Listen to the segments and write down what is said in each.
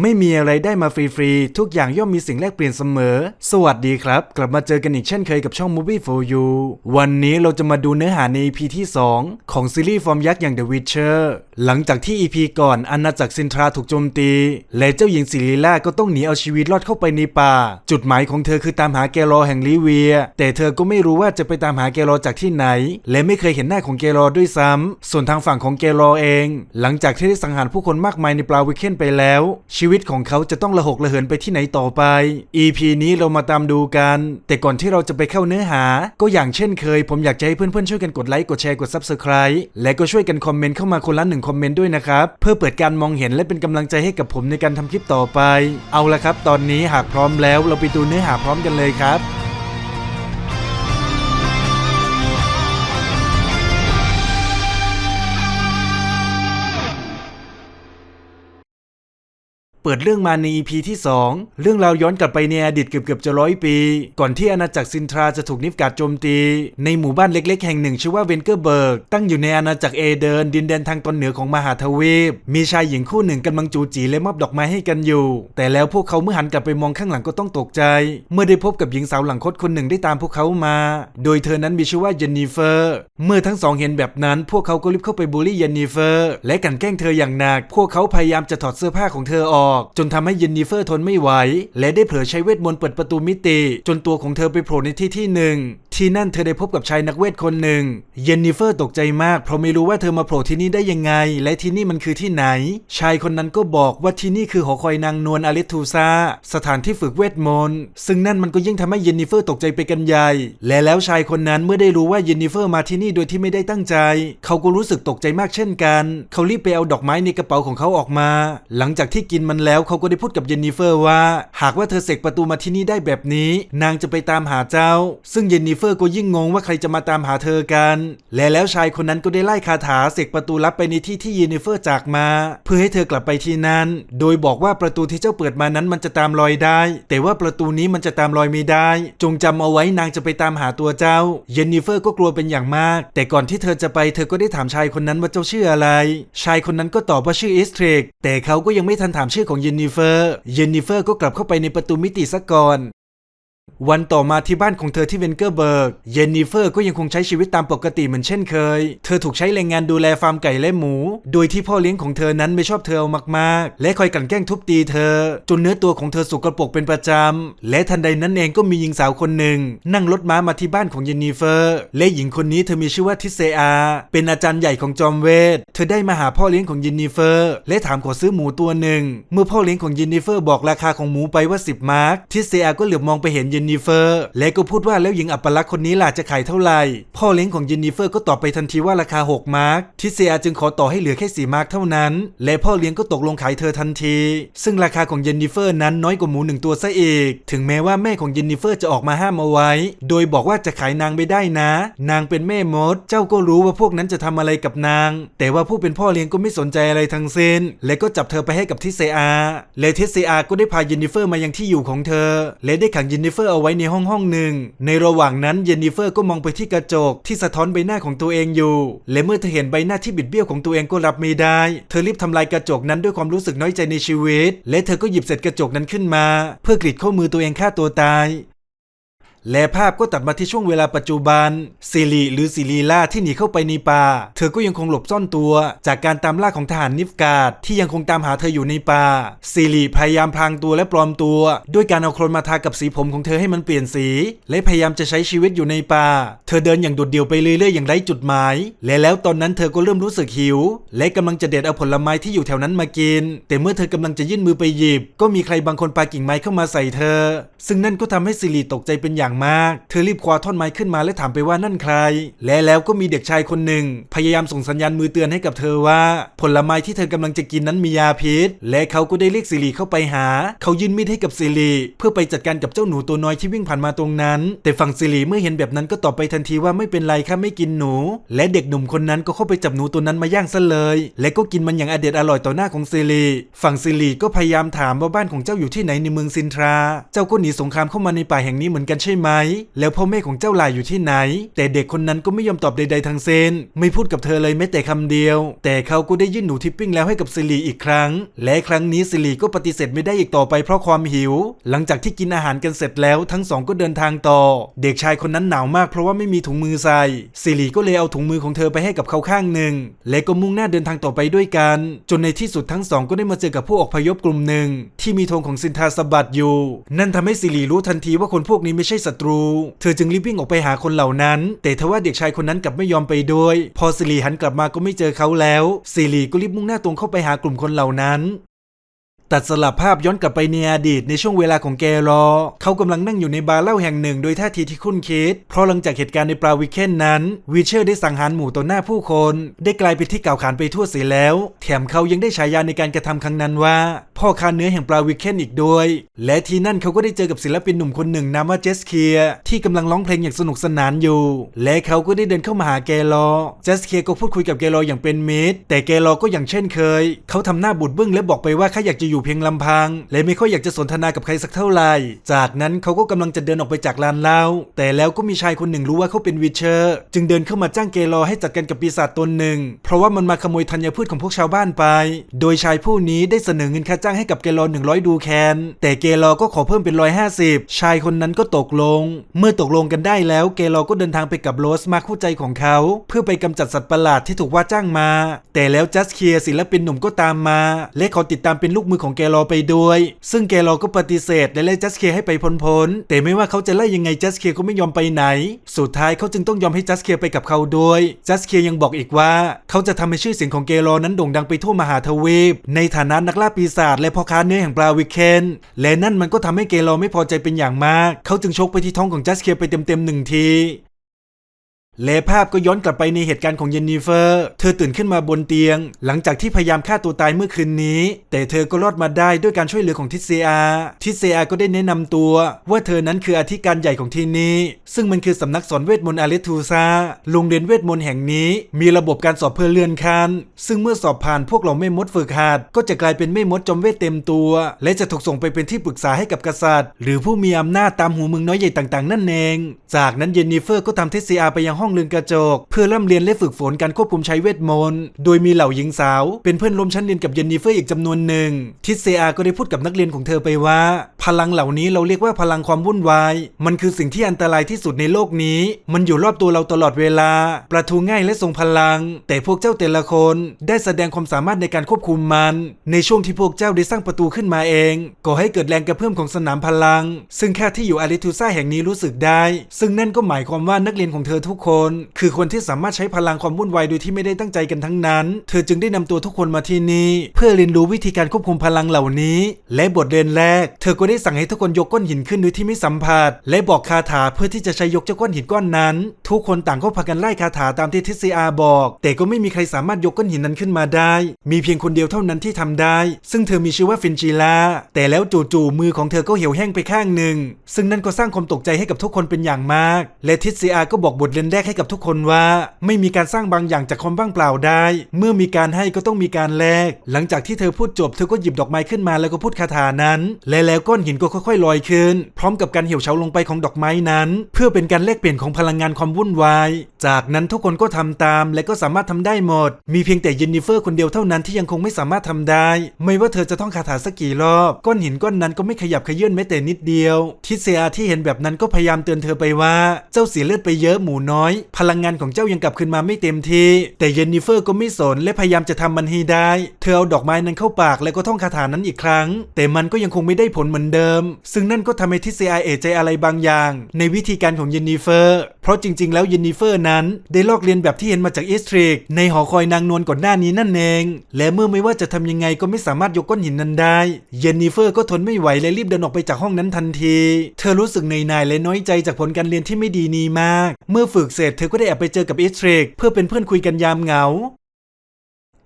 ไม่มีอะไรได้มาฟรีๆ ทุกอย่างย่อมมีสิ่งแลกเปลี่ยนเสมอ สวัสดีครับ กลับมาเจอกันอีกเช่นเคยกับช่อง Movie for You วันนี้เราจะมาดูเนื้อหาใน EP ที่ 2 ของซีรีส์ฟอร์มยักษ์อย่าง The Witcher หลังจากที่ EP ก่อนอาณาจักรซินทราถูกโจมตี และเจ้าหญิงซิลิล่าก็ต้องหนีเอาชีวิตรอดเข้าไปในป่า จุดหมายของเธอคือตามหาแกรอแห่งลิเวีย แต่เธอก็ไม่รู้ว่าจะไปตามหาแกรอจากที่ไหน และไม่เคยเห็นหน้าของแกรอด้วยซ้ำส่วนทางฝั่งของแกรอเอง หลังจากที่ได้สังหารผู้คนมากมายในปลาวิเคนไปแล้ว ชีวิตของเขาจะต้องระหกระเหินไปที่ไหนต่อไป EP นี้เรามาตามดูกัน แต่ก่อนที่เราจะไปเข้าเนื้อหา ก็อย่างเช่นเคย ผมอยากจะให้เพื่อนๆช่วยกันกดไลค์กดแชร์กด Subscribe และก็ช่วยกันคอมเมนต์เข้ามาคนละหนึ่งคอมเมนต์ด้วยนะครับ เพื่อเปิดการมองเห็นและเป็นกำลังใจให้กับผมในการทำคลิปต่อไป เอาละครับ ตอนนี้หากพร้อมแล้วเราไปดูเนื้อหาพร้อมกันเลยครับ เปิดเรื่องมาใน EP ที่ 2 เรื่องราวย้อนกลับไปในอดีตเกือบเกือบจะร้อยปี ก่อนที่อาณาจักรซินทราจะถูกนิฟกาดโจมตี ในหมู่บ้านเล็ก ๆ แห่งหนึ่งชื่อว่าเวนเกอร์เบิร์ก ตั้งอยู่ในอาณาจักรเอเดน ดินแดนทางตอนเหนือของมหาทวีป มีชายหญิงคู่หนึ่งกำลังจูจีและมอบดอกไม้ให้กันอยู่ แต่แล้วพวกเขาเมื่อหันกลับไปมองข้างหลังก็ต้องตกใจ เมื่อได้พบกับหญิงสาวหลังคดคนหนึ่งได้ตามพวกเขามา โดยเธอนั้นมีชื่อว่าเจนนิเฟอร์ เมื่อทั้งสองเห็นแบบนั้นพวกเขาก็รีบเข้าไปบูลลี่เจนนิเฟอร์และกันแกล้งเธออย่างหนัก พวกเขาพยายามจะถอดเสื้อผ้าของเธอออกจนทำให้เจนนิเฟอร์ทนไม่ไหว และได้เผลอใช้เวทมนต์เปิดประตูมิติ จนตัวของเธอไปโผล่ในที่ที่หนึ่งที่นั่นเธอได้พบกับชายนักเวทคนหนึ่ง เยนนิเฟอร์ตกใจมากเพราะไม่รู้ว่าเธอมาโผล่ที่นี่ได้ยังไง และที่นี่มันคือที่ไหน ชายคนนั้นก็บอกว่าที่นี่คือหอคอยนางนวลอลิทูซาสถานที่ฝึกเวทมนต์ซึ่งนั่นมันก็ยิ่งทำให้เยนนิเฟอร์ตกใจไปกันใหญ่ และแล้วชายคนนั้นเมื่อได้รู้ว่าเยนนิเฟอร์มาที่นี่โดยที่ไม่ได้ตั้งใจ เขาก็รู้สึกตกใจมากเช่นกัน เขารีบไปเอาดอกไม้ในกระเป๋าของเขาออกมา หลังจากที่กินมันแล้วเขาก็ได้พูดกับเยนนิเฟอร์ว่า หากว่าเธอเสกประตูมาที่นี่ได้แบบนี้ นางจะไปตามหาเจ้า ซึ่งเยนนิเฟอร์ก็ยิ่งงงว่าใครจะมาตามหาเธอกัน และแล้วชายคนนั้นก็ได้ไล่คาถาเสกประตูลับไปในที่ที่เยนนิเฟอร์จากมา เพื่อให้เธอกลับไปที่นั่นโดยบอกว่าประตูที่เจ้าเปิดมานั้นมันจะตามรอยได้ แต่ว่าประตูนี้มันจะตามรอยไม่ได้ จงจำเอาไว้นางจะไปตามหาตัวเจ้า เยนนิเฟอร์ก็กลัวเป็นอย่างมาก แต่ก่อนที่เธอจะไปเธอก็ได้ถามชายคนนั้นว่าเจ้าชื่ออะไร ชายคนนั้นก็ตอบว่าชื่ออิสเทรกแต่เขาก็ยังไม่ทันถามชื่อของเยนนิเฟอร์ เยนนิเฟอร์ก็กลับเข้าไปในประตูมิติซะก่อน วันต่อมาที่บ้านของเธอที่เวนเกอร์เบิร์ก เยนนิเฟอร์ก็ยังคงใช้ชีวิตตามปกติเหมือนเช่นเคย เธอถูกใช้แรงงานดูแลฟาร์มไก่และหมู โดยที่พ่อเลี้ยงของเธอนั้นไม่ชอบเธอเอามากๆ และคอยกลั่นแกล้งทุบตีเธอ จนเนื้อตัวของเธอสกรปรกเป็นประจำ และทันใดนั้นเองก็มีหญิงสาวคนหนึ่ง นั่งรถม้ามาที่บ้านของเยนนิเฟอร์ และหญิงคนนี้เธอมีชื่อว่าทิเซอา เป็นอาจารย์ใหญ่ของจอมเวท เธอได้มาหาพ่อเลี้ยงของเยนนิเฟอร์และถามขอซื้อหมูตัวหนึ่ง เมื่อพ่อเลี้ยงของเยนนิเฟอร์บอกราคาของหมูไปว่า 10 มาร์กทิเซอาก็เหลือบมองไปเห็นเยนนิเฟอร์ และก็พูดว่าแล้วหญิงอัปลักษณ์คนนี้ล่ะจะขายเท่าไหร่ พ่อเลี้ยงของเยนนิเฟอร์ก็ตอบไปทันทีว่าราคา 6 มาร์กทิเซอาจึงขอต่อให้เหลือแค่ 4 มาร์กเท่านั้น และพ่อเลี้ยงก็ตกลงขายเธอทันที ซึ่งราคาของเยนนิเฟอร์นั้นน้อยกว่าหมูหนึ่งตัวซะอีก ถึงแม้ว่าแม่ของเยนนิเฟอร์จะออกมาห้ามเอาไว้ โดยบอกว่าจะขายนางไม่ได้นะ นางเป็นแม่มด เจ้าก็รู้ว่าพวกนั้นจะทำอะไรกับนาง แต่ว่าผู้เป็นพ่อเลี้ยงก็ไม่สนใจอะไรทั้งสิ้น และก็จับเธอไปให้กับทิเซอาและทิเซอาก็ได้พาเยนนิเฟอร์มายังที่อยู่ของเธอ และได้ขังเยนนิเฟอร์เอาไว้ในห้องห้องหนึ่ง ในระหว่างนั้นเยนนิเฟอร์ก็มองไปที่กระจกที่สะท้อนใบหน้าของตัวเองอยู่ และเมื่อเธอเห็นใบหน้าที่บิดเบี้ยวของตัวเองก็รับไม่ได้ เธอรีบทำลายกระจกนั้นด้วยความรู้สึกน้อยใจในชีวิต และเธอก็หยิบเศษกระจกนั้นขึ้นมา เพื่อกรีดข้อมือตัวเองฆ่าตัวตาย และภาพก็ตัดมาที่ช่วงเวลาปัจจุบันซิริหรือซิลีล่าที่หนีเข้าไปในป่า เธอก็ยังคงหลบซ่อนตัว จากการตามล่าของทหารนิฟกาดที่ยังคงตามหาเธออยู่ในป่าซิริพยายามพรางตัวและปลอมตัว ด้วยการเอาโคลนมาทากับสีผมของเธอให้มันเปลี่ยนสี และพยายามจะใช้ชีวิตอยู่ในป่า เธอเดินอย่างโดดเดี่ยวไปเรื่อยๆอย่างไร้จุดหมาย และแล้วตอนนั้นเธอก็เริ่มรู้สึกหิว และกำลังจะเด็ดเอาผลไม้ที่อยู่แถวนั้นมากิน แต่เมื่อเธอกำลังจะยื่นมือไปหยิบ ก็มีใครบางคนปากิ่งไม้เข้ามาใส่เธอ ซึ่งนั่นก็ทำให้ซิริตกใจเป็นอย่างมาก เธอรีบคว้าท่อนไม้ขึ้นมาและถามไปว่านั่นใคร และแล้วก็มีเด็กชายคนหนึ่ง พยายามส่งสัญญาณมือเตือนให้กับเธอว่า ผลไม้ที่เธอกำลังจะกินนั้นมียาพิษ และเขาก็ได้เรียกซิริเข้าไปหา เขายื่นมีดให้กับซิริเพื่อไปจัดการกับเจ้าหนูตัวน้อยที่วิ่งผ่านมาตรงนั้น แต่ฝั่งซิริเมื่อเห็นแบบนั้นก็ตอบไปทันทีว่าไม่เป็นไรค่ะไม่กินหนู และเด็กหนุ่มคนนั้นก็เข้าไปจับหนูตัวนั้นมาย่างซะเลย และก็กินมันอย่างอเด็ดอร่อยต่อหน้าของซิริฝั่งซิริก็พยายามถามว่าบ้านของเจ้าอยู่ที่ไหนในเมืองซินทรา เจ้าก็หนีสงครามเข้ามาในป่าแห่งนี้เหมือนกันใช่ไหม แล้วพ่อแม่ของเจ้าล่าอยู่ที่ไหน แต่เด็กคนนั้นก็ไม่ยอมตอบใดๆทั้งสิ้นไม่พูดกับเธอเลยแม้แต่คำเดียว แต่เขาก็ได้ยื่นหนูทิปปิ้งแล้วให้กับซิลีอีกครั้ง และครั้งนี้ซิลีก็ปฏิเสธไม่ได้อีกต่อไปเพราะความหิว หลังจากที่กินอาหารกันเสร็จแล้วทั้งสองก็เดินทางต่อ เด็กชายคนนั้นหนาวมากเพราะว่าไม่มีถุงมือใส่ซิลีก็เลยเอาถุงมือของเธอไปให้กับเขาข้างหนึ่ง และก็มุ่งหน้าเดินทางต่อไปด้วยกัน จนในที่สุดทั้งสองก็ได้มาเจอกับผู้อพยพกลุ่มหนึ่งที่มีธงของซินทาสบัดอยู่ นั่นทำให้ซิลีรู้ทันทีว่าคนพวกนี้ไม่ใช่ศัตรู เธอจึงรีบวิ่งออกไปหาคนเหล่านั้น แต่ทว่าเด็กชายคนนั้นกลับไม่ยอมไปด้วย พอสิรีหันกลับมาก็ไม่เจอเขาแล้วสิรีก็รีบมุ่งหน้าตรงเข้าไปหากลุ่มคนเหล่านั้น ตัดสลับภาพย้อนกลับไปในอดีตในช่วงเวลาของแกรอ เขากำลังนั่งอยู่ในบาร์เหล้าแห่งหนึ่งโดยท่าทีที่คุ้นคิด เพราะหลังจากเหตุการณ์ในปลาวิเคนนั้นวีเชอร์ได้สังหารหมู่ต่อหน้าผู้คน ได้กลายเป็นที่กล่าวขานไปทั่วเสียแล้ว แถมเขายังได้ฉายาในการกระทำครั้งนั้นว่า พ่อค้าเนื้อแห่งปลาวิเคนอีกด้วย และที่นั่นเขาก็ได้เจอกับศิลปินหนุ่มคนหนึ่งนามว่าเจสเคียที่กำลังร้องเพลงอย่างสนุกสนานอยู่ และเขาก็ได้เดินเข้ามาหาแกรอเจสเคียก็พูดคุยกับแกรออย่างเป็นมิตรแต่แกรอก็อย่างเช่นเคย เขาทำหน้าบุดบึ้งและบอกไปว่าข้าอยากจะอยูู่่เพียงลำพัง และไม่ค่อยอยากจะสนทนากับใครสักเท่าไหร่ จากนั้นเขาก็กำลังจะเดินออกไปจากลานเล้าแต่แล้วก็มีชายคนหนึ่งรู้ว่าเขาเป็นวิเชอร์ จึงเดินเข้ามาจ้างเกรอให้จัดการกับปีศาจตนหนึ่ง เพราะว่ามันมาขโมยธัญพืชของพวกชาวบ้านไป โดยชายผู้นี้ได้เสนอเงินค่าจ้างให้กับเกรอ100 ดูแคน แต่เกรอก็ขอเพิ่มเป็น 150 ชายคนนั้นก็ตกลง เมื่อตกลงกันได้แล้วเกรอก็เดินทางไปกับโรสมาคู่ใจของเขา เพื่อไปกำจัดสัตว์ประหลาดที่ถูกว่าจ้างมา แต่แล้วจัสเคียศิลปินหนุ่มก็ตามมา และขอติดตามเป็นลูกมือของเกรไปด้วย ซึ่งเกรอก็ปฏิเสธและไล่จัสเคให้ไปพ้นๆแต่ไม่ว่าเขาจะไล่ยังไงจัสเคก็ไม่ยอมไปไหน สุดท้ายเขาจึงต้องยอมให้จัสเคไปกับเขาด้วยจัสเคยังบอกอีกว่า เขาจะทำให้ชื่อเสียงของเกรอนั้นโด่งดังไปทั่วมหาทวีป ในฐานะนักล่าปีศาจและพ่อค้าเนื้อแห่งปลาวิเคนและนั่นมันก็ทำให้เกรอไม่พอใจเป็นอย่างมาก เขาจึงชกไปที่ท้องของจัสเคไปเต็มๆหนึ่งที แลภาพก็ย้อนกลับไปในเหตุการณ์ของเยนนิเฟอร์ เธอตื่นขึ้นมาบนเตียง หลังจากที่พยายามฆ่าตัวตายเมื่อคืนนี้ แต่เธอก็รอดมาได้ด้วยการช่วยเหลือของทิเซอาทิเซอาก็ได้แนะนำตัว ว่าเธอนั้นคืออธิการใหญ่ของที่นี้ ซึ่งมันคือสำนักสอนเวทมนต์อาเลทูซา โรงเรียนเวทมนต์แห่งนี้ มีระบบการสอบเพื่อเลื่อนขั้นซึ่งเมื่อสอบผ่านพวกเราไม่มดฝึกหัดก็จะกลายเป็นไม่มดจอมเวทเต็มตัว และจะถูกส่งไปเป็นที่ปรึกษาให้กับกษัตริย์ หรือผู้มีอำนาจตามหูมืองน้อยใหญ่ต่าง ๆ นั่นเอง จากนั้นเยนนิเฟอร์ก็ทำทิเซอาไปยังห้องเรือนกระจก เพื่อร่ำเรียนและฝึกฝนการควบคุมใช้เวทมนต์ โดยมีเหล่าหญิงสาว เป็นเพื่อนร่วมชั้นเรียนกับเยนนิเฟอร์อีกจำนวนหนึ่ง ทิเซอาก็ได้พูดกับนักเรียนของเธอไปว่า พลังเหล่านี้เราเรียกว่าพลังความวุ่นวาย มันคือสิ่งที่อันตรายที่สุดในโลกนี้ มันอยู่รอบตัวเราตลอดเวลา ประทูง่ายและทรงพลัง แต่พวกเจ้าแต่ละคนได้แสดงความสามารถในการควบคุมมัน ในช่วงที่พวกเจ้าได้สร้างประตูขึ้นมาเองก่อให้เกิดแรงกระเพื่อมของสนามพลัง ซึ่งแค่ที่อยู่อาริทูซ่าแห่งนี้รู้สึกได้ ซึ่งนั่นก็หมายความว่านักเรียนของเธอทุกคนคือคนที่สามารถใช้พลังความวุ่นวายโดยที่ไม่ได้ตั้งใจกันทั้งนั้น เธอจึงได้นำตัวทุกคนมาที่นี่ เพื่อเรียนรู้วิธีการควบคุมพลังเหล่านี้ และบทเรียนแรก เธอก็ได้สั่งให้ทุกคนยกก้อนหินขึ้นโดยที่ไม่สัมผัส และบอกคาถาเพื่อที่จะใช้ยกเจ้าก้อนหินก้อนนั้น ทุกคนต่างก็พากันไล่คาถาตามที่ทิศซีอาบอก แต่ก็ไม่มีใครสามารถยกก้อนหินนั้นขึ้นมาได้ มีเพียงคนเดียวเท่านั้นที่ทำได้ ซึ่งเธอมีชื่อว่าฟินจิลา แต่แล้วจู่ๆมือของเธอก็เหี่ยวแห้งไปข้างหนึ่ง ซึ่งนั่นก็สร้างความตกใจให้กับทุกคนเป็นอย่างมาก และทิศซีอาก็บอกบทเรียนแรกให้กับทุกคนว่า ไม่มีการสร้างบางอย่างจากความว่างเปล่าได้ เมื่อมีการให้ก็ต้องมีการแลก หลังจากที่เธอพูดจบเธอก็หยิบดอกไม้ขึ้นมาแล้วก็พูดคาถานั้น และแล้วก้อนหินก็ค่อยๆลอยขึ้น พร้อมกับการเหี่ยวเฉาลงไปของดอกไม้นั้น เพื่อเป็นการแลกเปลี่ยนของพลังงานความวุ่นวาย จากนั้นทุกคนก็ทำตาม และก็สามารถทำได้หมด มีเพียงแต่เยนนิเฟอร์คนเดียวเท่านั้นที่ยังคงไม่สามารถทำได้ ไม่ว่าเธอจะท่องคาถาสักกี่รอบ ก้อนหินก้อนนั้นก็ไม่ขยับขยื่นแม้แต่นิดเดียว ทิเซียที่เห็นแบบนั้นก็พยายามเตือนเธอไปว่า เจ้าเสียเลือดไปเยอะหมูน้อยพลังงานของเจ้ายังกลับคืนมาไม่เต็มที่แต่เยนนิเฟอร์ก็ไม่สนและพยายามจะทำมันให้ได้ เธอเอาดอกไม้นั้นเข้าปากแล้วก็ท่องคาถานั้นอีกครั้ง แต่มันก็ยังคงไม่ได้ผลเหมือนเดิม ซึ่งนั่นก็ทำให้ทิเซียเอใจอะไรบางอย่าง ในวิธีการของเยนนิเฟอร์ เพราะจริง ๆ แล้วเยนนิเฟอร์นั้น ได้ลอกเลียนแบบที่เห็นมาจากอีสตริกในหอคอยนางนวลก่อนหน้านี้นั่นเอง และเมื่อไม่ว่าจะทำยังไงก็ไม่สามารถยกก้อนหินนั้นได้ เยนนิเฟอร์ก็ทนไม่ไหวและรีบเดินออกไปจากห้องนั้นทันที เธอรู้สึกเหนื่อยหน่ายและน้อยใจจากผลการเรียนที่ไม่ดีนี้มาก เมื่อฝึกเสร็จเธอก็ได้แอบไปเจอกับอีสทริกเพื่อเป็นเพื่อนคุยกันยามเหงา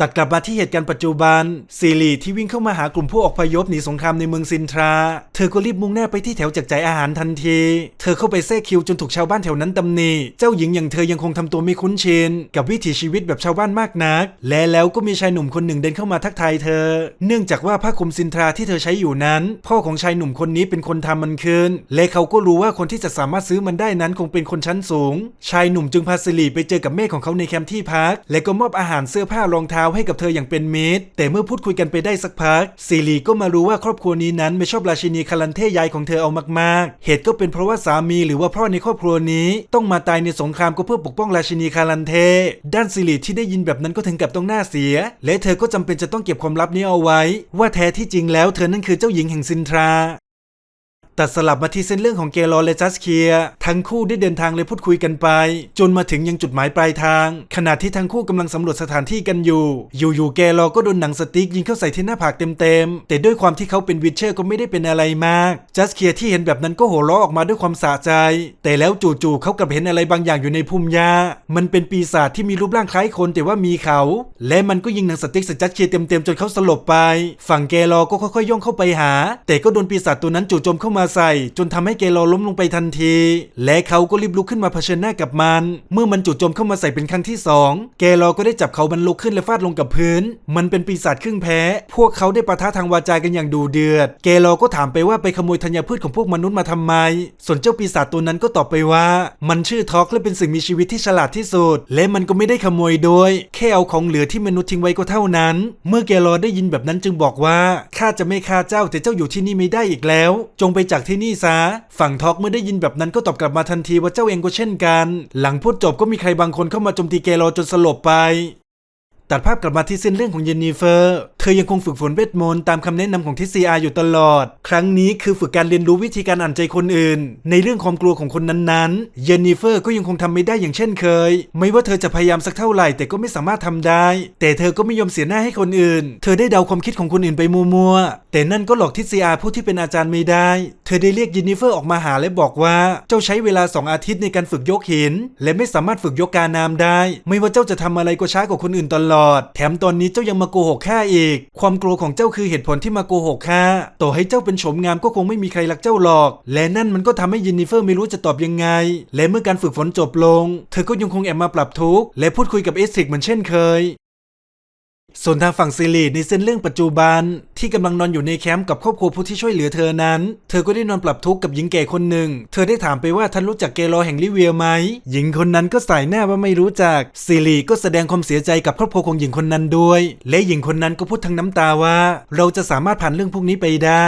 ตัดกลับมาที่เหตุการณ์ปัจจุบันซีรีที่วิ่งเข้ามาหากลุ่มผู้อพยพหนีสงครามในเมืองซินทรา เธอก็รีบมุ่งหน้าไปที่แถวแจกจ่ายอาหารทันที เธอเข้าไปแทรกคิวจนถูกชาวบ้านแถวนั้นตำหนิ เจ้าหญิงอย่างเธอยังคงทำตัวไม่คุ้นชินกับวิถีชีวิตแบบชาวบ้านมากนัก และแล้วก็มีชายหนุ่มคนหนึ่งเดินเข้ามาทักทายเธอ เนื่องจากว่าผ้าคลุมซินทราที่เธอใช้อยู่นั้น พ่อของชายหนุ่มคนนี้เป็นคนทำมันคืน และเขาก็รู้ว่าคนที่จะสามารถซื้อมันได้นั้นคงเป็นคนชั้นสูง ชายหนุ่มจึงพาซิลีไปเจอกับแม่ของเขาในแคมป์ที่พัก และก็มอบอาหารเสื้อผ้ารองเท้าให้กับเธออย่างเป็นมิตร แต่เมื่อพูดคุยกันไปได้สักพักซิลีก็มารู้ว่าครอบครัวนี้นั้นไม่ชอบราชินีคารันเทยายของเธอเอามากๆ เหตุก็เป็นเพราะว่าสามีหรือว่าพ่อในครอบครัวนี้ ต้องมาตายในสงครามก็เพื่อปกป้องราชินีคารันเท ด้านซิลีที่ได้ยินแบบนั้นก็ถึงกับต้องหน้าเสีย และเธอก็จำเป็นจะต้องเก็บความลับนี้เอาไว้ ว่าแท้ที่จริงแล้วเธอนั่นคือเจ้าหญิงแห่งซินทรา แตัดสลับมาที่เส้นเรื่องของเกลอและจัสเคีย ทั้งคู่ได้เดินทางและพูดคุยกันไป จนมาถึงยังจุดหมายปลายทาง ขณะที่ทั้งคู่กำลังสำรวจสถานที่กันอยู่ อยู่ๆเกลอก็โดนหนังสติ๊กยิงเข้าใส่ที่หน้าผากเต็มๆ แต่ด้วยความที่เขาเป็นวิเชอร์ก็ไม่ได้เป็นอะไรมาก จัสเคียที่เห็นแบบนั้นก็หัวเราะออกมาด้วยความสะใจ แต่แล้วจู่ๆเขากลับเห็นอะไรบางอย่างอยู่ในพุ่มหญ้ามันเป็นปีศาจที่มีรูปร่างคล้ายคนแต่ว่ามีเขา และมันก็ยิงหนังสติ๊กใส่จัสเคียเต็มๆจนเขาสลบไป ฝั่งเกลอก็ค่อยๆย่องเข้าไปหา แต่ก็โดนปีศาจตัวนั้นจู่โจมเข้ามาใส่ จนทำให้เกลอล้มลงไปทันที และเขาก็รีบลุกขึ้นมาเผชิญหน้ากับมัน เมื่อมันจู่โจมเข้ามาใส่เป็นครั้งที่สองเกลอก็ได้จับเขามันลุกขึ้นและฟาดลงกับพื้น มันเป็นปีศาจครึ่งแพ้ พวกเขาได้ปะทะทางวาจากันอย่างดูเดือด เกลอก็ถามไปว่าไปขโมยธัญพืชของพวกมนุษย์มาทำไม ส่วนเจ้าปีศาจตัวนั้นก็ตอบไปว่า มันชื่อทอกและเป็นสิ่งมีชีวิตที่ฉลาดที่สุด และมันก็ไม่ได้ขโมยโดย แค่เอาของเหลือที่มนุษย์ทิ้งไว้ก็เท่านั้น เมื่อเกลอได้ยินแบบนั้นจึงบอกว่าข้าจะไม่ฆ่าเจ้าแต่เจ้าอยู่ที่นี่ไม่ได้อีกแล้ว จงไปจากที่นี่ซะ ฝั่งทอกเมื่อได้ยินแบบนั้นก็ตอบกลับมาทันทีว่าเจ้าเองก็เช่นกัน หลังพูดจบก็มีใครบางคนเข้ามาโจมตีเกลอจนสลบไปตัดภาพกลับมาที่เส้นเรื่องของเยนนิเฟอร์เธอยังคงฝึกฝนเวทมนต์ตามคำแนะนำของทิซีอาอยู่ตลอด ครั้งนี้คือฝึกการเรียนรู้วิธีการอ่านใจคนอื่น ในเรื่องความกลัวของคนนั้นๆ เยนนิเฟอร์ก็ยังคงทำไม่ได้อย่างเช่นเคย ไม่ว่าเธอจะพยายามสักเท่าไหร่แต่ก็ไม่สามารถทำได้ แต่เธอก็ไม่ยอมเสียหน้าให้คนอื่น เธอได้เดาความคิดของคนอื่นไปมัวๆ แต่นั่นก็หลอกทิซีอาผู้ที่เป็นอาจารย์ไม่ได้ เธอได้เรียกเยนนิเฟอร์ออกมาหาและบอกว่า เจ้าใช้เวลาสองอาทิตย์ในการฝึกยกหิน และไม่สามารถฝึกยกการน้ำได้ ไม่ว่าเจ้าจะทำอะไรก็ช้ากว่าคนอื่นตลอด แถมตอนนี้เจ้ายังมาโกหกข้าอีกความกลัวของเจ้าคือเหตุผลที่มาโกหกข้าต่อให้เจ้าเป็นโฉมงามก็คงไม่มีใครรักเจ้าหรอก และนั่นมันก็ทำให้ยินนิเฟอร์ไม่รู้จะตอบยังไง และเมื่อการฝึกฝนจบลง เธอก็ยังคงแอบมาปรับทุกข์และพูดคุยกับเอสซิกเหมือนเช่นเคย ส่วนทางฝั่งซิลีในเส้นเรื่องปัจจุบัน ที่กำลังนอนอยู่ในแคมป์กับครอบครัวผู้ที่ช่วยเหลือเธอนั้น เธอก็ได้นอนปรับทุกข์กับหญิงแก่คนหนึ่ง เธอได้ถามไปว่าท่านรู้จักเกลอแห่งลิเวียไหม หญิงคนนั้นก็สายหน้าว่าไม่รู้จักซิลีก็แสดงความเสียใจกับครอบครัวของหญิงคนนั้นด้วย และหญิงคนนั้นก็พูดทั้งน้ำตาว่า เราจะสามารถผ่านเรื่องพวกนี้ไปได้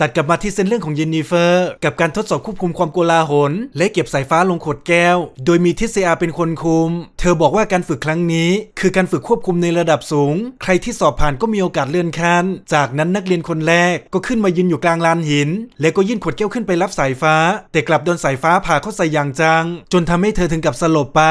ตัดกลับมาที่เส้นเรื่องของเยนนิเฟอร์ กับการทดสอบควบคุมความโกลาหล และเก็บสายฟ้าลงขวดแก้ว โดยมีทิเซอาเป็นคนคุม ธอบอกว่าการฝึกครั้งนี้ คือการฝึกควบคุมในระดับสูง ใครที่สอบผ่านก็มีโอกาสเลื่อนขั้น จากนั้นนักเรียนคนแรกก็ขึ้นมายืนอยู่กลางลานหิน แล้วก็ยื่นขวดแก้วขึ้นไปรับสายฟ้า แต่กลับโดนสายฟ้าผ่าเข้าใส่อย่างจัง จนทำให้เธอถึงกับสลบไป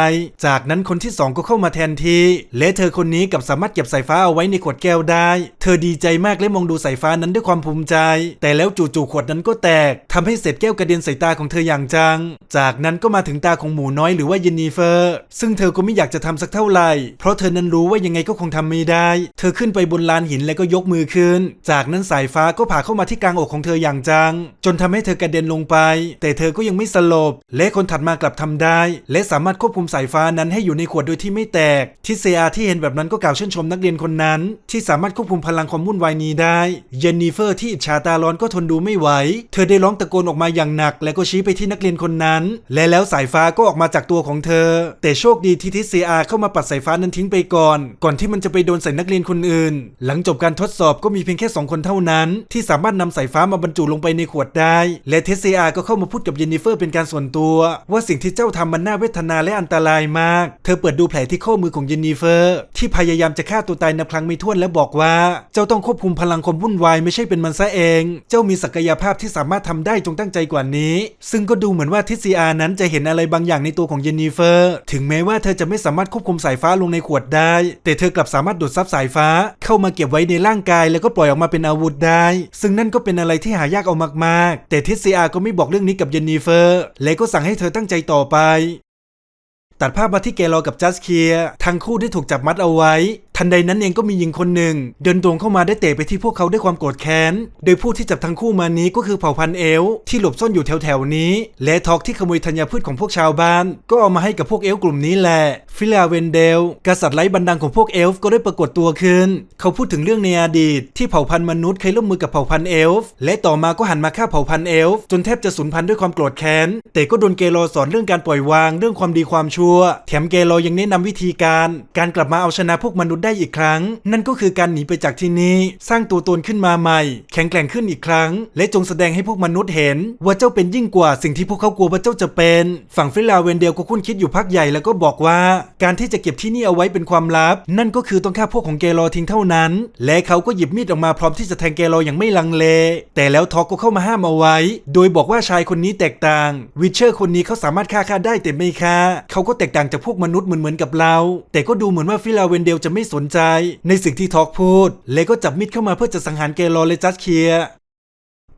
จากนั้นคนที่สองก็เข้ามาแทนที่และเธอคนนี้กับสามารถเก็บสายฟ้าเอาไว้ในขวดแก้วได้ เธอดีใจมากและมองดูสายฟ้านั้นด้วยความภูมิใจ แต่แล้วจู่ๆขวดนั้นก็แตกทำให้เศษแก้วกระเด็นใส่ตาของเธออย่างจัง จากนั้นก็มาถึงตาของหมูน้อยหรือว่าเยนนิเฟอร์ ซึ่งเธอก็ไม่อยากจะทำสักเท่าไหร่ เพราะเธอนั้นรู้ว่ายังไงก็คงทำไม่ได้ เธอขึ้นไปบนลานหินแล้วก็ยกมือขึ้น จากนั้นสายฟ้าก็ผ่าเข้ามาที่กลางอกของเธออย่างจัง จนทำให้เธอกระเด็นลงไป แต่เธอก็ยังไม่สลบ และคนถัดมากลับทำได้ และสามารถควบคุมสายฟ้านั้นให้อยู่ในขวดโดยที่ไม่แตก ทิเซอาที่เห็นแบบนั้นก็กล่าวชื่นชมนักเรียนคนนั้น ที่สามารถควบคุมพลังความวุ่นวายนี้ได้ เยนนิเฟอร์ที่อิจฉาตาร้อนก็ทนดูไม่ไหว เธอได้ร้องตะโกนออกมาอย่างหนัก และก็ชี้ไปที่นักเรียนคนนั้น และแล้วสายฟ้าก็ออกมาจากตัวของเธอ แต่โชคดีที่ทิเซอาเข้ามาปัดสายฟ้านั้นทิ้งไปก่อน ก่อนที่มันจะไปโดนใส่นักเรียนคนอื่น หลังจบการทดสอบก็มีเพียงแค่สองคนเท่านั้น ที่สามารถนำสายฟ้ามาบรรจุลงไปในขวดได้ และเทสเซอาก็เข้ามาพูดกับเยนนิเฟอร์เป็นการส่วนตัว ว่าสิ่งที่เจ้าทำมันน่าเวทนาและอันตรายมาก เธอเปิดดูแผลที่ข้อมือของเยนนิเฟอร์ ที่พยายามจะฆ่าตัวตายนับครั้งไม่ถ้วนและบอกว่า เจ้าต้องควบคุมพลังความวุ่นวายไม่ใช่เป็นมันซะเอง เจ้ามีศักยภาพที่สามารถทำได้จงตั้งใจกว่านี้ ซึ่งก็ดูเหมือนว่าทิซีอานั้นจะเห็นอะไรบางอย่างในตัวของเยนนิเฟอร์ ถึงแม้ว่าเธอจะไม่สามารถควบคุมสายฟ้าลงในขวดได้ แต่เธอกลับสามารถดูดซับสายฟ้า เข้ามาเก็บไว้ในร่างกาย แล้วก็ปล่อยออกมาเป็นอาวุธได้ ซึ่งนั่นก็เป็นอะไรที่หายากเอามากๆ แต่ทิซีอาก็ไม่บอกเรื่องนี้กับเยนนิเฟอร์ และก็สั่งให้เธอตั้งใจต่อไปตัดภาพมาที่เกลอกับจัสเคียทั้งคู่ได้ถูกจับมัดเอาไว้ทันใดนั้นเองก็มีหญิงคนหนึ่ง เดินตรงเข้ามาได้เตะไปที่พวกเขาด้วยความโกรธแค้น โดยผู้ที่จับทั้งคู่มานี้ก็คือเผ่าพันธุ์เอลฟ์ที่หลบซ่อนอยู่แถวๆนี้ และทอกที่ขโมยธัญพืชของพวกชาวบ้าน ก็เอามาให้กับพวกเอลฟ์กลุ่มนี้แหละ ฟิลาเวนเดล กษัตริย์ไร้บันดังของพวกเอลฟ์ก็ได้ปรากฏตัวขึ้น เขาพูดถึงเรื่องในอดีต ที่เผ่าพันธุ์มนุษย์เคยร่วมมือกับเผ่าพันธุ์เอลฟ์และต่อมาก็หันมาฆ่าเผ่าพันธุ์เอลฟ์จนแทบจะสูญพันธุ์ด้วยความโกรธแค้น แต่ก็โดนเกลอสอนเรื่องการปล่อยวางเรื่องความดีความชั่ว แถมเกลอยังแนะนำวิธีการ การกลับมาเอาชนะพวกมนุษย์ได้อีกครั้ง นั่นก็คือการหนีไปจากที่นี่สร้างตัวตนขึ้นมาใหม่ แข็งแกร่งขึ้นอีกครั้ง และจงแสดงให้พวกมนุษย์เห็น ว่าเจ้าเป็นยิ่งกว่าสิ่งที่พวกเขากลัวว่าเจ้าจะเป็น ฝั่งฟิลาเวนเดลก็คุ้นคิดอยู่พักใหญ่แล้วก็บอกว่า การที่จะเก็บที่นี่เอาไว้เป็นความลับ นั่นก็คือต้องฆ่าพวกของเกลอทิ้งเท่านั้น และเขาก็หยิบมีดออกมาพร้อมที่จะแทงเกลออย่างไม่ลังเล แต่แล้วทอกก็เข้ามาห้ามเอาไว้ โดยบอกว่าชายคนนี้แตกต่างวิเชอร์คนนี้เขาสามารถฆ่าข้าได้แต่ไม่ฆ่าเขาก็แตกต่างจากพวกมนุษย์เหมือนเหมือนกับเรา แต่ก็ดูเหมือนว่าฟิลาเวนเดลจะไม่สนใจ ในสิ่งที่ทอกพูดแลก็จับมีดเข้ามาเพื่อจะสังหารเกลอแลจัสเคีย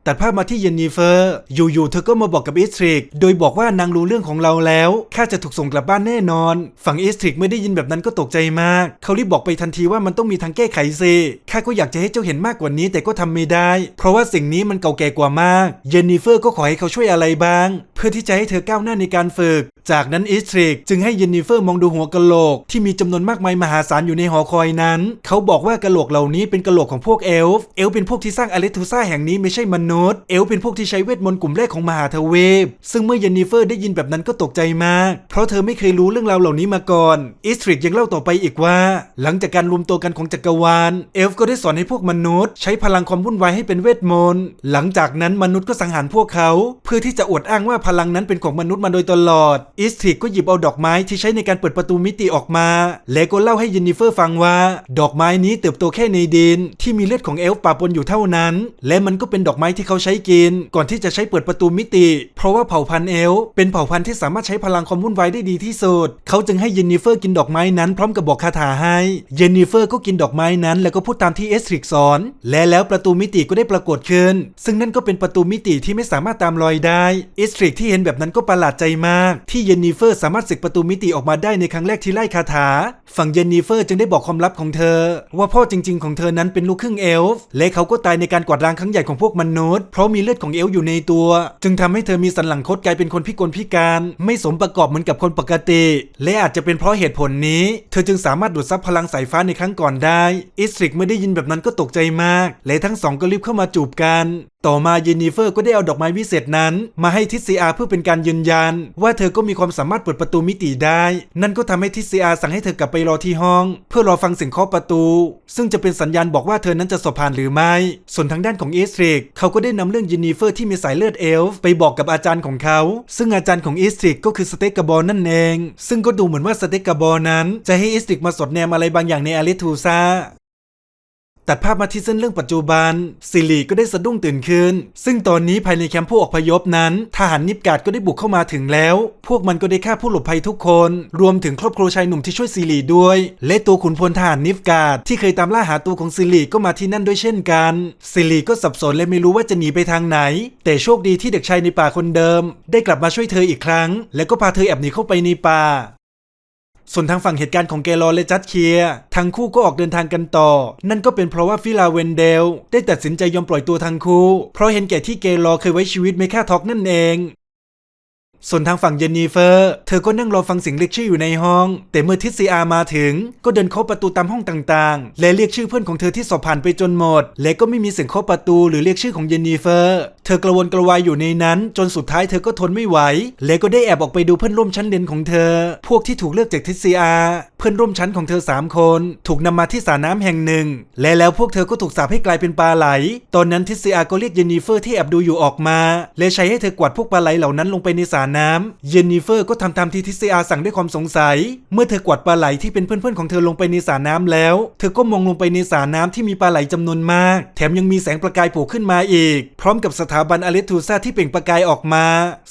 ตัดภาพมาที่เยนนิเฟอร์ อยู่ๆ เธอก็มาบอกกับอิสทริก โดยบอกว่านางรู้เรื่องของเราแล้ว ข้าจะถูกส่งกลับบ้านแน่นอน ฝั่งอิสทริกไม่ได้ยินแบบนั้นก็ตกใจมาก เขารีบบอกไปทันทีว่ามันต้องมีทางแก้ไขสิ ข้าก็อยากจะให้เจ้าเห็นมากกว่านี้แต่ก็ทำไม่ได้ เพราะว่าสิ่งนี้มันเก่าแก่กว่ามาก เยนนิเฟอร์ก็ขอให้เขาช่วยอะไรบ้าง เพื่อที่จะให้เธอก้าวหน้าในการฝึก จากนั้นอิสทริกจึงให้เยนนิเฟอร์มองดูหัวกะโหลกที่มีจำนวนมากมายมหาศาลอยู่ในหอคอยนั้น เขาบอกว่ากะโหลกเหล่านี้เป็นกะโหลกของพวกเอลฟ์เอลฟ์เป็นพวกที่สร้างอเลทูซ่าแห่งนี้ไม่ใช่มนุษย์เอลฟ์เป็นพวกที่ใช้เวทมนต์กลุ่มแรกของมหาทเวีปซึ่งเมื่อเยนนิเฟอร์ได้ยินแบบนั้นก็ตกใจมาก เพราะเธอไม่เคยรู้เรื่องราวเหล่านี้มาก่อนอิสทริกยังเล่าต่อไปอีกว่า หลังจากการรวมตัวกันของจักรวาลเอลฟ์ก็ได้สอนให้พวกมนุษย์ ใช้พลังความวุ่นวายให้เป็นเวทมนต์หลังจากนั้นมนุษย์ก็สังหารพวกเขา เพื่อที่จะอวดอ้างว่าพลังนั้นเป็นของมนุษย์มาโดยตลอดอิสทริกก็หยิบเอาดอกไม้ที่ใช้ในการเปิดประตูมิติออกมา และก็เล่าให้เยนนิเฟอร์ฟังว่า ดอกไม้นี้เติบโตแค่ในดิน ที่มีเลือดของเอลฟ์ปะปนอยู่เท่านั้น และมันก็เป็นดอกไม้ที่เขาใช้กิน ก่อนที่จะใช้เปิดประตูมิติ เพราะว่าเผ่าพันธุ์เอลฟ์เป็นเผ่าพันธุ์ที่สามารถใช้พลังความวุ่นวายได้ดีที่สุด เขาจึงให้เยนนิเฟอร์กินดอกไม้นั้นพร้อมกับบอกคาถาให้ เยนนิเฟอร์ก็กินดอกไม้นั้นแล้วก็พูดตามที่เอสทริกสอน และแล้วประตูมิติก็ได้ปรากฏขึ้น ซึ่งนั่นก็เป็นประตูมิติที่ไม่สามารถตามรอยได้ เอสทริกที่เห็นแบบนั้นก็ประหลาดใจมากที่เยนนิเฟอร์สามารถสึกประตูมิติออกมาได้ในครั้งแรกที่ไล่คาถา ฝั่งเยนนิเฟอร์จึงได้บอกความลับของเธอ ว่าพ่อจริง ๆ ของเธอนั้นเป็นลูกครึ่งเอลฟ์และเขาก็ตายในการกวาดล้างครั้งใหญ่ของพวกมนุษย์เพราะมีเลือดของเอลฟ์อยู่ในตัว จึงทำให้เธอมีสันหลังคดกลายเป็นคนพิกลพิการ ไม่สมประกอบเหมือนกับคนปกติ และอาจจะเป็นเพราะเหตุผลนี้ เธอจึงสามารถดูดซับพลังสายฟ้าในครั้งก่อนได้อิสริกไม่ได้ยินแบบนั้นก็ตกใจมาก และทั้งสองก็รีบเข้ามาจูบกันต่อมาเยนนิเฟอร์ก็ได้เอาดอกไม้วิเศษนั้น มาให้ทิสซีอาเพื่อเป็นการยืนยัน ว่าเธอก็มีความสามารถเปิดประตูมิติได้ นั่นก็ทำให้ทิสซีอาสั่งให้เธอกลับไปรอที่ห้อง เพื่อรอฟังเสียงเคาะประตู ซึ่งจะเป็นสัญญาณบอกว่าเธอนั้นจะสอบผ่านหรือไม่ ส่วนทางด้านของอิสทริกเขาก็ได้นำเรื่องเยนนิเฟอร์ที่มีสายเลือดเอลฟ์ไปบอกกับอาจารย์ของเขา ซึ่งอาจารย์ของอิสทริกก็คือสเต็กกบอลนั่นเอง ซึ่งก็ดูเหมือนว่าสเต็กกบอลนั้น จะให้อิสทริกมาสดแนมอะไรบางอย่างในอาริทูซา ตัดภาพมาที่เส้นเรื่องปัจจุบันซิลีก็ได้สะดุ้งตื่นขึ้น ซึ่งตอนนี้ภายในแคมป์ผู้อพยพนั้น ทหารนิบกาดก็ได้บุกเข้ามาถึงแล้ว พวกมันก็ได้ฆ่าผู้หลบภัยทุกคน รวมถึงครอบครัวชายหนุ่มที่ช่วยซิลีด้วย และตัวขุนพลทหารนิฟกาดที่เคยตามล่าหาตัวของซิลีก็มาที่นั่นด้วยเช่นกันซิลีก็สับสนและไม่รู้ว่าจะหนีไปทางไหน แต่โชคดีที่เด็กชายในป่าคนเดิม ได้กลับมาช่วยเธออีกครั้ง แล้วก็พาเธอแอบหนีเข้าไปในป่า ส่วนทางฝั่งเหตุการณ์ของเกลอและจัดเคียทั้งคู่ก็ออกเดินทางกันต่อ นั่นก็เป็นเพราะว่าฟิลาเวนเดล ได้ตัดสินใจยอมปล่อยตัวทั้งคู่ เพราะเห็นแก่ที่เกลอเคยไว้ชีวิตไม่ค่าท็อกนั่นเองส่วนทางฝั่งเยนนิเฟอร์ เธอก็นั่งรอฟังเสียงเรียกชื่ออยู่ในห้อง แต่เมื่อทิสซีอามาถึง ก็เดินเคาะประตูตามห้องต่างๆ และเรียกชื่อเพื่อนของเธอที่สอบผ่านไปจนหมด และก็ไม่มีเสียงเคาะประตูหรือเรียกชื่อของเยนนิเฟอร์ เธอกระวนกระวายอยู่ในนั้น จนสุดท้ายเธอก็ทนไม่ไหว และก็ได้แอบออกไปดูเพื่อนร่วมชั้นเรียนของเธอ พวกที่ถูกเลือกจากทิสซีอาเพื่อนร่วมชั้นของเธอสามคน ถูกนำมาที่สระน้ำแห่งหนึ่ง และแล้วพวกเธอก็ถูกสาปให้กลายเป็นปลาไหล ตอนนั้นทิสซีอาก็เรียกเยนนิเฟอร์ที่แอบดูอยู่ออกมาและใช้ให้เธอกวาดพวกปลาไหลเหล่านั้นลงไปในสระน้ำเยนนิเฟอร์ก็ทำตามที่ทิสซีอาสั่งด้วยความสงสัย เมื่อเธอกวาดปลาไหลที่เป็นเพื่อนๆของเธอลงไปในสระน้ำแล้ว เธอก็มองลงไปในสระน้ำที่มีปลาไหลจำนวนมาก แถมยังมีแสงประกายโผล่ขึ้นมาอีก พร้อมกับสถาบันอเลทูซาที่เปล่งประกายออกมา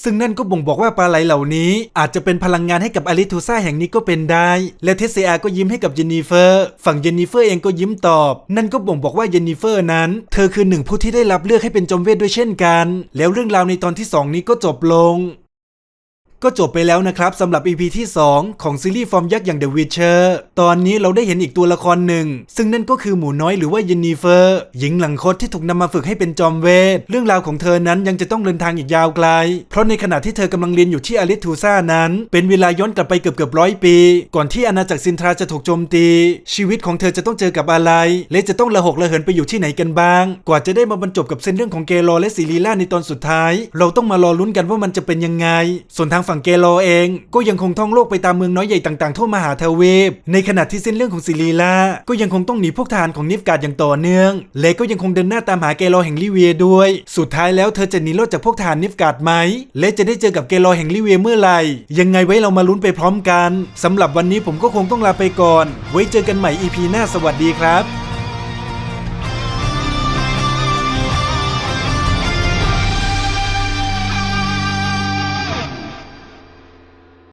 ซึ่งนั่นก็บ่งบอกว่าปลาไหลเหล่านี้ อาจจะเป็นพลังงานให้กับอเลทูซาแห่งนี้ก็เป็นได้ และเทสเซียก็ยิ้มให้กับเจนนิเฟอร์ ฝั่งเจนนิเฟอร์เองก็ยิ้มตอบ นั่นก็บ่งบอกว่าเจนนิเฟอร์นั้น เธอคือหนึ่งผู้ที่ได้รับเลือกให้เป็นจอมเวทด้วยเช่นกัน แล้วเรื่องราวในตอนที่สองนี้ก็จบลง ก็จบไปแล้วนะครับสำหรับ EP ที่ 2 ของซีรีส์ฟอร์มยักษ์อย่าง The Witcher ตอนนี้เราได้เห็นอีกตัวละครหนึ่ง ซึ่งนั่นก็คือหมูน้อยหรือว่าเยนนิเฟอร์ หญิงหลังคดที่ถูกนำมาฝึกให้เป็นจอมเวท เรื่องราวของเธอนั้นยังจะต้องเดินทางอีกยาวไกล เพราะในขณะที่เธอกำลังเรียนอยู่ที่อาริทูซ่านั้น เป็นเวลาย้อนกลับไปเกือบเกือบร้อยปี ก่อนที่อาณาจักรซินทราจะถูกโจมตี ชีวิตของเธอจะต้องเจอกับอะไร และจะต้องระหกระเหินไปอยู่ที่ไหนกันบ้าง กว่าจะได้มาบรรจบกับเส้นเรื่องของเกโลและซิลีล่าในตอนสุดท้าย เราต้องมารอลุ้นกันว่ามันจะเป็นยังไง ส่วนทางฝั่งเกโลเอง ก็ยังคงท่องโลกไปตามเมืองน้อยใหญ่ต่างๆทั่วมหาทวีป ในขณะที่เส้นเรื่องของซิลีล่าก็ยังคงต้องหนีพวกทหารของนิฟกาดอย่างต่อเนื่อง และก็ยังคงเดินหน้าตามหาเกโลแห่งลิเวียด้วย สุดท้ายแล้วเธอจะหนีรอดจากพวกทหารนิฟกาดไหม และจะได้เจอกับเกโลแห่งลิเวียเมื่อไหร่ ยังไงไว้เรามาลุ้นไปพร้อมกันสำหรับวันนี้ผมก็คงต้องลาไปก่อน ไว้เจอกันใหม่ EP หน้าสวัสดีครับ